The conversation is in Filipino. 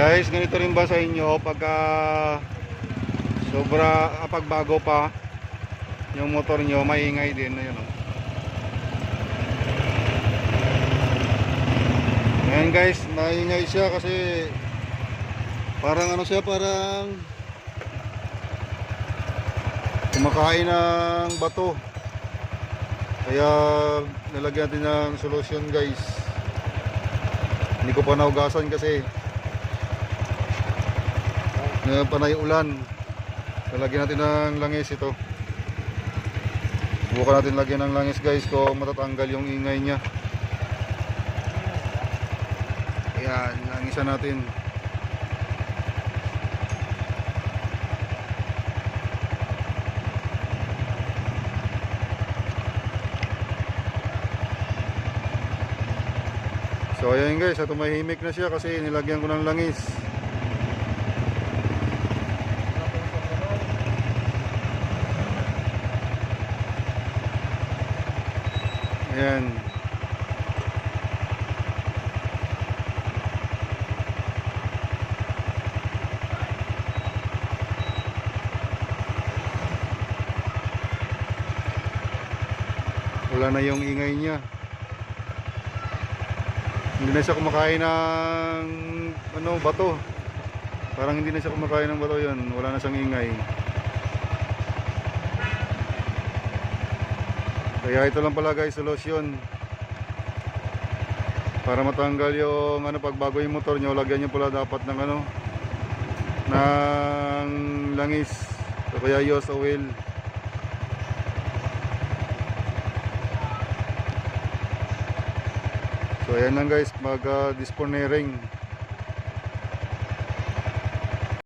Guys, ganito rin ba sa inyo pagka sobra ah, pag bago pa yung motor nyo, maingay din ayun oh. Ayan guys, maingay siya kasi parang ano siya, parang kumakain ng bato. Kaya nilagyan natin ng solusyon guys. Hindi ko pa naugasan kasi na panay ulan. Lalagyan natin ng langis ito. Subukan natin lagyan ng langis guys kung matatanggal yung ingay niya. Ayan, langisan natin. So ayan guys, tumahimik na siya kasi nilagyan ko ng langis. Ayan. Wala na yung ingay niya. Hindi na siya kumakain ng ano, bato. Parang hindi na siya kumakain ng bato yun. Wala na siyang ingay. Kaya ito lang pala guys, solusyon. Para matanggal yung ano pagbago yung motor nyo, lagyan nyo pala dapat ng ano ng langis o kaya yos oil. So ayan lang guys, mag uh, disponering.